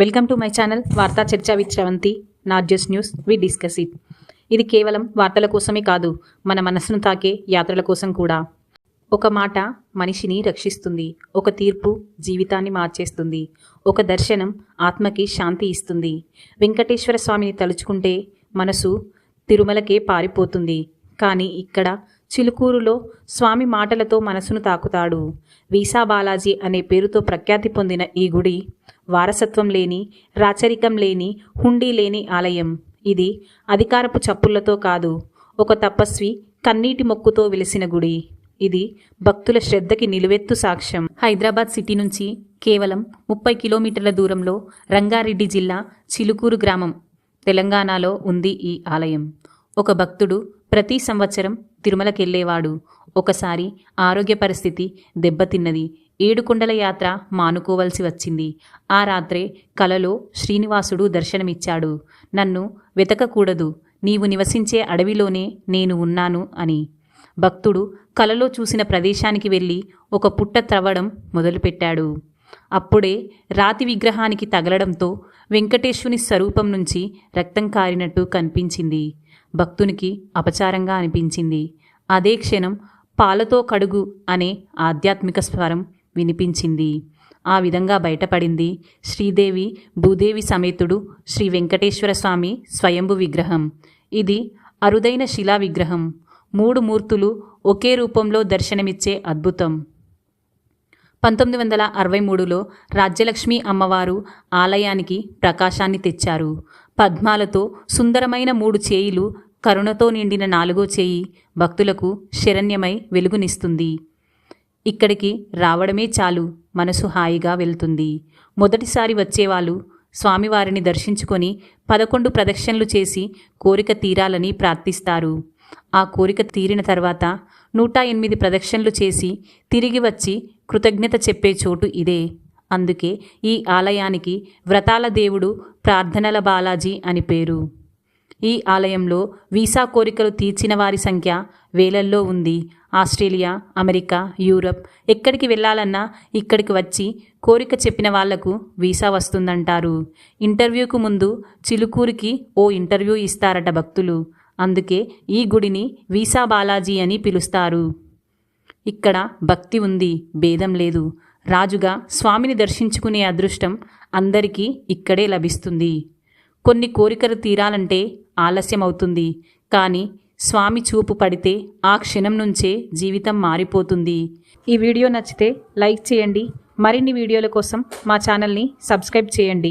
Welcome to my channel వార్తా చర్చ with Sravanthi not just news we discuss it. ఇది కేవలం వార్తల కోసమే కాదు మన మనసును తాకే యాత్రల కోసం కూడా. ఒక మాట మనిషిని రక్షిస్తుంది ఒక తీర్పు జీవితాన్ని మార్చేస్తుంది ఒక దర్శనం ఆత్మకి శాంతి ఇస్తుంది. వెంకటేశ్వర స్వామిని తలుచుకుంటే మనసు తిరుమలకే పారిపోతుంది కానీ ఇక్కడ చిలుకూరులో స్వామి మాటలతో మనసును తాకుతాడు. వీసా బాలాజీ అనే పేరుతో ప్రఖ్యాతి పొందిన ఈ గుడి వారసత్వం లేని రాచరికం లేని హుండీ లేని ఆలయం. ఇది అధికారపు చప్పుళ్ళతో కాదు ఒక తపస్వి కన్నీటి మొక్కుతో వెలిసిన గుడి. ఇది భక్తుల శ్రద్ధకి నిలువెత్తు సాక్ష్యం. హైదరాబాద్ సిటీ నుంచి కేవలం ముప్పై కిలోమీటర్ల దూరంలో రంగారెడ్డి జిల్లా చిలుకూరు గ్రామం తెలంగాణలో ఉంది ఈ ఆలయం. ఒక భక్తుడు ప్రతి సంవత్సరం తిరుమలకెళ్ళేవాడు. ఒకసారి ఆరోగ్య పరిస్థితి దెబ్బతిన్నది. ఏడుకొండల యాత్ర మానుకోవలసి వచ్చింది. ఆ రాత్రే కలలో శ్రీనివాసుడు దర్శనమిచ్చాడు. నన్ను వెతకకూడదు. నీవు నివసించే అడవిలోనే నేను ఉన్నాను అని. భక్తుడు కలలో చూసిన ప్రదేశానికి వెళ్ళి ఒక పుట్ట త్రవ్వడం మొదలుపెట్టాడు. అప్పుడే రాతి విగ్రహానికి తగలడంతో వెంకటేశ్వని స్వరూపం నుంచి రక్తం కారినట్టు కనిపించింది. భక్తునికి అపచారంగా అనిపించింది. అదే క్షణం పాలతో కడుగు అనే ఆధ్యాత్మిక స్వరం వినిపించింది. ఆ విధంగా బయటపడింది శ్రీదేవి భూదేవి సమేతుడు శ్రీ వెంకటేశ్వర స్వామి స్వయంభు విగ్రహం. ఇది అరుదైన శిలా విగ్రహం. మూడు మూర్తులు ఒకే రూపంలో దర్శనమిచ్చే అద్భుతం. పంతొమ్మిది వందల అరవై మూడులో రాజ్యలక్ష్మి అమ్మవారు ఆలయానికి ప్రకాశాన్ని తెచ్చారు. పద్మాలతో సుందరమైన మూడు చేయిలు కరుణతో నిండిన నాలుగో చేయి భక్తులకు శరణ్యమై వెలుగునిస్తుంది. ఇక్కడికి రావడమే చాలు మనసు హాయిగా వెళ్తుంది. మొదటిసారి వచ్చేవాళ్ళు స్వామివారిని దర్శించుకొని పదకొండు ప్రదక్షిణలు చేసి కోరిక తీరాలని ప్రార్థిస్తారు. ఆ కోరిక తీరిన తర్వాత నూట ఎనిమిది ప్రదక్షిణలు చేసి తిరిగి వచ్చి కృతజ్ఞత చెప్పే చోటు ఇదే. అందుకే ఈ ఆలయానికి వ్రతాల దేవుడు ప్రార్థనల బాలాజీ అని పేరు. ఈ ఆలయంలో వీసా కోరికలు తీర్చిన వారి సంఖ్య వేలల్లో ఉంది. ఆస్ట్రేలియా అమెరికా యూరప్ ఎక్కడికి వెళ్ళాలన్నా ఇక్కడికి వచ్చి కోరిక చెప్పిన వాళ్ళకు వీసా వస్తుందంటారు. ఇంటర్వ్యూకు ముందు చిలుకూరికి ఓ ఇంటర్వ్యూ ఇస్తారట భక్తులు. అందుకే ఈ గుడిని వీసా బాలాజీ అని పిలుస్తారు. ఇక్కడ భక్తి ఉంది భేదం లేదు. రాజుగా స్వామిని దర్శించుకునే అదృష్టం అందరికీ ఇక్కడే లభిస్తుంది. కొన్ని కోరికలు తీరాలంటే ఆలస్యం అవుతుంది కానీ స్వామి చూపు పడితే ఆ క్షణం నుంచే జీవితం మారిపోతుంది. ఈ వీడియో నచ్చితే లైక్ చేయండి. మరిన్ని వీడియోల కోసం మా ఛానల్ని సబ్స్క్రైబ్ చేయండి.